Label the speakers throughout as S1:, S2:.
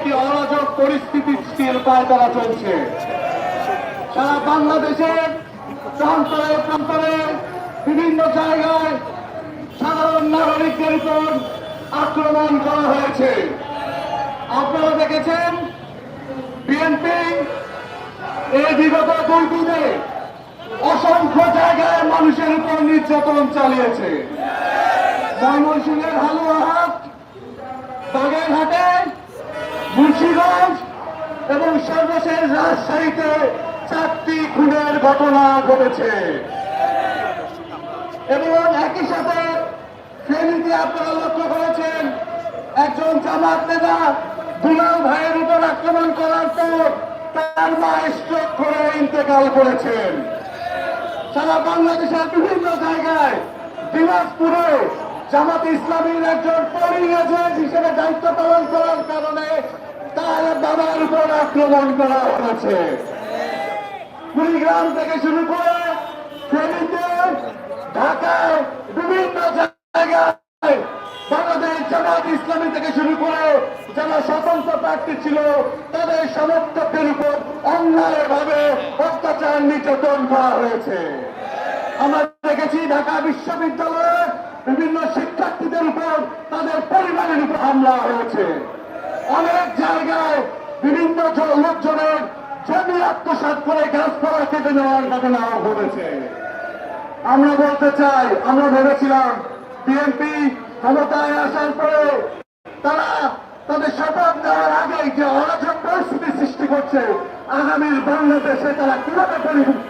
S1: একটি অরাজক পরিস্থিতি সৃষ্টির পায়তারা চলছে। সারা বাংলাদেশের প্রান্তরে প্রান্তরে বিভিন্ন জায়গায় সাধারণ নাগরিকদের উপর আক্রমণ করা হয়েছে। আপনারা দেখেছেন বিএনপি এই বিগত দুই দিনে অসংখ্য জায়গায় মানুষের উপর নির্যাতন চালিয়েছে। ময়মনসিংহের হালুয়াহাট, বাগেরহাটে মুন্সিগঞ্জ এবং সর্বশেষ রাজশাহীতে চারটি খুনের ঘটনা ঘটেছে। এবং একই সাথে ফেনীতে আপনারা লক্ষ্য করেছেন, একজন জামাত নেতা দুলাল ভাইয়ের উপর আক্রমণ করার পর তার মা স্ট্রোক করে ইন্তেকাল করেছেন। সারা বাংলাদেশের বিভিন্ন জায়গায় দিনাজপুরে জামাত ইসলামীর একজন এজেন্ট হিসেবে দায়িত্ব পালন করার কারণে তার বাবার উপর আক্রমণ করা হয়েছে। কুড়িগ্রাম থেকে শুরু করে ঢাকায় বিভিন্ন জায়গায় বাংলাদেশ জামাত ইসলামী থেকে শুরু করে যারা স্বতন্ত্র প্রার্থী ছিল, তাদের সমর্থকদের উপর অন্যায়ভাবে অত্যাচার, নির্যাতন করা হয়েছে। আমরা দেখেছি ঢাকা বিশ্ববিদ্যালয়ে বিভিন্ন শিক্ষার্থীদের উপর তাদের পরিবারের উপর হামলা হয়েছে। অনেক জায়গায় বিভিন্ন লোকজনের জমি আত্মসাৎ করে গাছপালা কেটে নেওয়ার ঘটনাও ঘটেছে। আমরা বলতে চাই, আমরা ভেবেছিলাম বিএনপি ক্ষমতায় আসার পরে তারা তাদের শপথ নেওয়ার আগে যে অরাজক পরিস্থিতি সৃষ্টি করছে আগামীর বাংলাদেশে তারা কীভাবে পরি-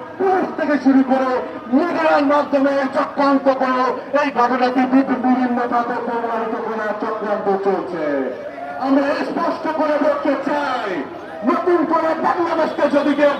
S1: থেকে শুরু করে মিডিয়ার মাধ্যমে চক্রান্ত করে এই ঘটনাটি বিভিন্ন প্রমাণিত চক্রান্ত চলছে। আমরা স্পষ্ট করে বলতে চাই, নতুন করে বাংলাদেশকে যদি কেউ